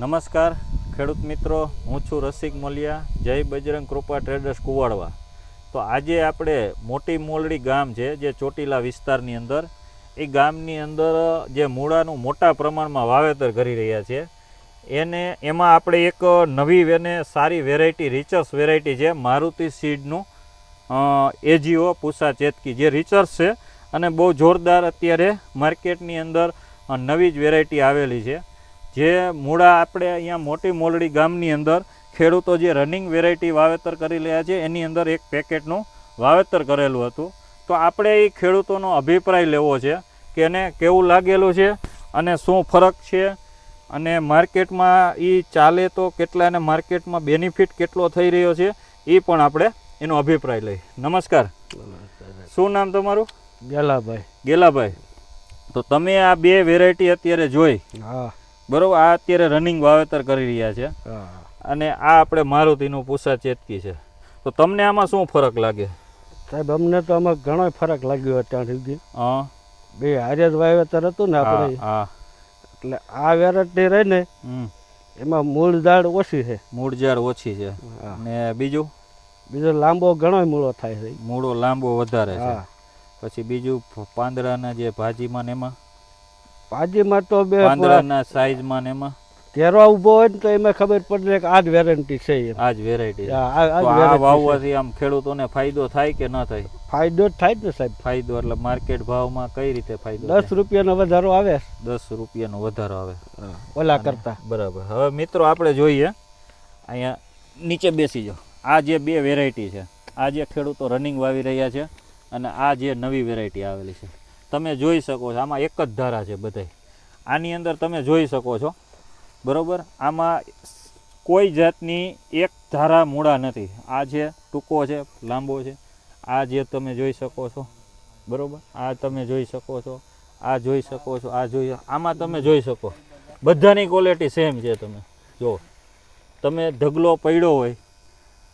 નમસ્કાર, ખેડૂત મિત્રો, હું છું રસિક મોલિયા, જય બજરંગ કૃપા ટ્રેડર્સ કુવાડવા. તો આજે આપણે મોટી મોલડી ગામ છે, જે ચોટીલા વિસ્તારની અંદર. એ ગામની અંદર, જે મૂળાનું મોટા પ્રમાણમાં વાવેતર કરી રહ્યા છે. એને, એમાં આપણે એક નવી વેને, સારી વેરાયટી રિચર્સ વેરાયટી છે, મારુતિ સીડનું એજીઓ, પૂસા ચેતકી, જે રિચર્સ છે. અને બહુ જોરદાર અત્યારે માર્કેટની અંદર નવી જ વેરાયટી આવેલી છે. જે મૂળા આપણે અહીંયા મોટી મોલડી ગામની અંદર ખેડૂતો જે રનિંગ વેરાયટી વાવેતર કરી રહ્યા છે એની અંદર એક પેકેટનું વાવેતર કરેલું હતું. તો આપણે એ ખેડૂતોનો અભિપ્રાય લેવો છે કે એને કેવું લાગેલું છે અને શું ફરક છે અને માર્કેટમાં એ ચાલે તો કેટલા અને માર્કેટમાં બેનિફિટ કેટલો થઈ રહ્યો છે એ પણ આપણે એનો અભિપ્રાય લઈ નમસ્કાર. શું નામ તમારું? ગેલાભાઈ. ગેલાભાઈ. તો તમે આ બે વેરાયટી અત્યારે જોઈ. હા. બરોબર આ અત્યારે રનિંગ વાવેતર કરી રહ્યા છે. અને આ આપણે મારુતિનું પૂસા ચેતકી છે. તો તમને આમાં શું ફરક લાગે? સાહેબ અમને તો આમાં ઘણો ફરક લાગ્યો અત્યાર સુધી. હા. બે હારે જ વાવેતર હતું ને આપણે. હા એટલે આ વેરાયટી રહી ને એમાં મૂળ ઝાડ ઓછી છે. મૂળ ઝાડ ઓછી છે. ને બીજું? બીજો લાંબો ઘણો મૂળો થાય છે. મૂળો લાંબો વધારે છે. પછી બીજું પાંદડાના જે ભાજીમાં ને એમાં? ભાજીમાં તો બે પાંદડાના સાઈઝમાં ને એમાં? ઘેરવા ઊભો હોય ને તો એમાં ખબર પડે કે આ જ વેરંટી છે. એમ. આ જ વેરાયટી આ. વાવવાથી આમ ખેડૂતોને ફાયદો થાય કે ન થાય? ફાયદો જ થાય ને સાહેબ. ફાયદો એટલે માર્કેટ ભાવમાં કઈ રીતે ફાયદો દસ રૂપિયાનો વધારો આવે. દસ રૂપિયાનો વધારો આવે. ઓલા કરતા. બરાબર. હવે મિત્રો આપણે જોઈએ અહીંયા નીચે બેસી જાઓ. આ જે બે વેરાયટી છે આ જે ખેડૂતો રનિંગ વાવી રહ્યા છે અને આ જે નવી વેરાયટી આવેલી છે. તમે જોઈ શકો છો, આમાં એક જ ધારા છે બધાય. આની અંદર તમે જોઈ શકો છો, બરાબર? આમાં કોઈ જાતની એક ધારા મૂળા નથી. આ જે ટૂંકો છે, લાંબો છે, આ જે તમે જોઈ શકો છો, બરાબર? આ તમે જોઈ શકો છો, આ જોઈ શકો છો, આ જોઈ આમાં તમે જોઈ શકો. બધાની ક્વોલિટી સેમ છે તમે. જો તમે ઢગલો પડ્યો હોય,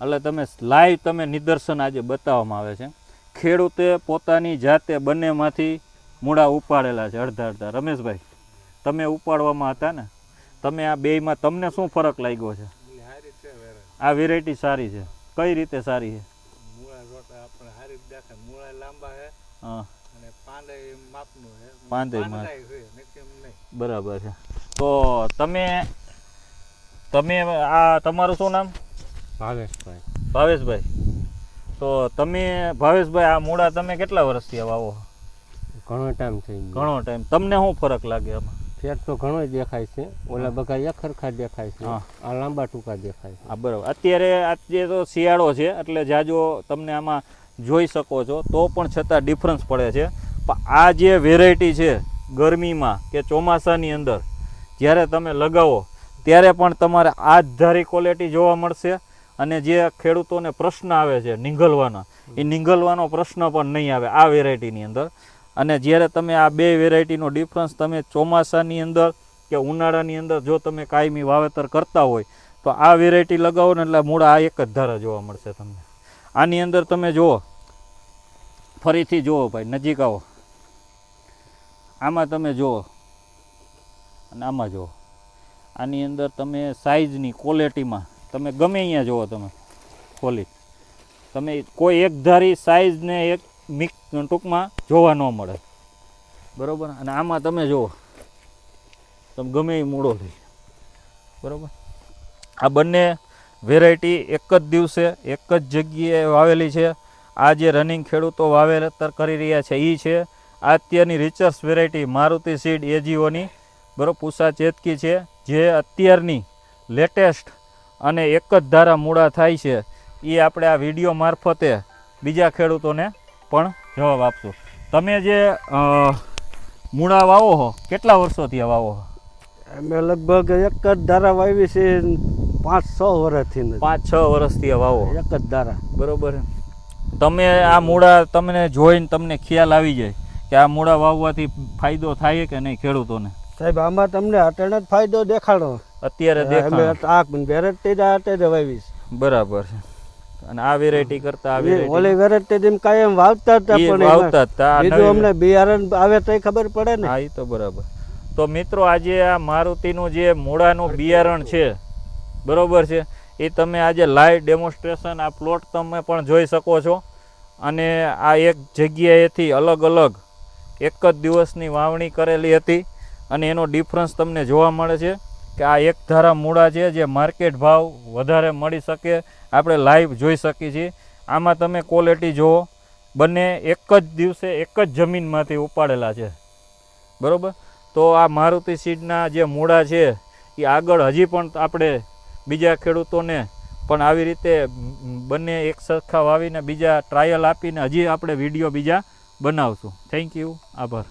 એટલે તમે લાઈવ તમે નિદર્શન આજે બતાવવામાં આવે છે. ખેડૂતે પોતાની જાતે બંનેમાંથી મૂળા ઉપાડેલા છે અડધા અડધા. રમેશભાઈ તમે ઉપાડવામાં હતા ને? તમે આ બેયમાં તમને શું ફરક લાગ્યો છે? આ વેરાયટી સારી છે. કઈ રીતે સારી છે? બરાબર છે. તો તમે તમે આ તમારું શું નામ? ભાવેશભાઈ. ભાવેશભાઈ. તો તમે ભાવેશભાઈ આ મૂળા તમે કેટલા વર્ષથી વાવો ઘણો ટાઈમ થઈ ગયો. ઘણો ટાઈમ તમને શું ફરક લાગે આમાં? ફેર તો ઘણો દેખાય છે. ઓલા બગા એક ખરખા દેખાય છે. હા. આ લાંબા ટૂંકા દેખાય છે. આ બરાબર. અત્યારે આજે તો શિયાળો છે એટલે જાજો તમને આમાં જોઈ શકો છો. તો પણ છતાં ડિફરન્સ પડે છે. પણ આ જે વેરાયટી છે ગરમીમાં કે ચોમાસાની અંદર જ્યારે તમે લગાવો ત્યારે પણ તમારે આ જ ધારી ક્વોલિટી જોવા મળશે અને જે ખેડૂતોને પ્રશ્ન આવે છે નીંગલવાનો એ નીંગલવાનો પ્રશ્ન પણ નહીં આવે આ વેરાયટીની અંદર. અને જ્યારે તમે આ બે વેરાયટીનો ડિફરન્સ તમે ચોમાસાની અંદર કે ઉનાળાની અંદર જો તમે કાયમી વાવેતર કરતા હોય, તો આ વેરાયટી લગાવો ને એટલે મૂળ આ એક જ ધારા જોવા મળશે તમને. આની અંદર તમે જુઓ. ફરીથી જુઓ ભાઈ, નજીક આવો. આમાં તમે જુઓ. અને આમાં જુઓ. આની અંદર તમે સાઇઝની ક્વોલિટીમાં તમે ગમે અહીંયા જુઓ તમે, ખોલી. તમે કોઈ એક ધારી સાઇઝને એક મિક્સ ટૂંકમાં જોવા ન મળે. બરોબર? અને આમાં તમે જુઓ. તમે ગમે એ મૂળો લઈ બરાબર? આ બંને વેરાયટી એક જ દિવસે, એક જ જગ્યાએ વાવેલી છે. આ જે રનિંગ ખેડૂતો વાવેતર કરી રહ્યા છે એ છે આ અત્યારની રિચર્સ વેરાયટી મારુતિ સીડ એજીઓની. બરોબર? પૂસા ચેતકી છે, જે અત્યારની લેટેસ્ટ અને એક જ ધારા મૂળા થાય છે. એ આપણે આ વીડિયો મારફતે બીજા ખેડૂતોને પણ જવાબ આપશો. તમે જે મૂળા વાવો હો કેટલા વર્ષોથી વાવો હો? અમે લગભગ એક જ ધારા વાવી છે પાંચ છ વર્ષથી ને. પાંચ છ વર્ષથી વાવો એક જ ધારા. બરોબર. તમે આ મૂળા તમને જોઈને તમને ખ્યાલ આવી જાય કે આ મૂળા વાવવાથી ફાયદો થાય કે નહીં ખેડૂતોને? સાહેબ આમાં તમને અટણ જ ફાયદો દેખાડો. અત્યારે દેખાડો. આ વેરાયટી આટે જ વાવીશ. બરાબર છે. અને આ વેરાયટી કરતા આ ઓલી વેરાયટી જેમ કાયમ વાવતા હતા પણ વાવતા હતા. બીજું અમને બિયારણ આવે તો ખબર પડે ને. હા એ તો બરાબર. તો મિત્રો આજે આ મારુતિનું જે મૂળાનું બિયારણ છે બરોબર છે એ તમે આજે લાઈવ ડેમોન્સ્ટ્રેશન આ પ્લોટ તમે પણ જોઈ શકો છો. અને આ એક જગ્યાએથી અલગ અલગ એક જ દિવસની વાવણી કરેલી હતી અને એનો ડિફરન્સ તમને જોવા મળે છે. કે આ એક ધારા મૂળા છે જે માર્કેટ ભાવ વધારે મળી શકે, આપણે લાઈવ જોઈ શકીએ છીએ. આમાં તમે ક્વોલિટી જુઓ બંને એક જ દિવસે એક જ જમીનમાંથી ઉપાડેલા છે. બરાબર? તો આ મારુતિ સીડના જે મૂળા છે, એ આગળ હજી પણ આપણે બીજા ખેડૂતોને પણ આવી રીતે બંને એક સરખા વાવીને બીજા ટ્રાયલ આપીને હજી આપણે વીડિયો બીજા બનાવશું. થેન્ક યુ આભાર.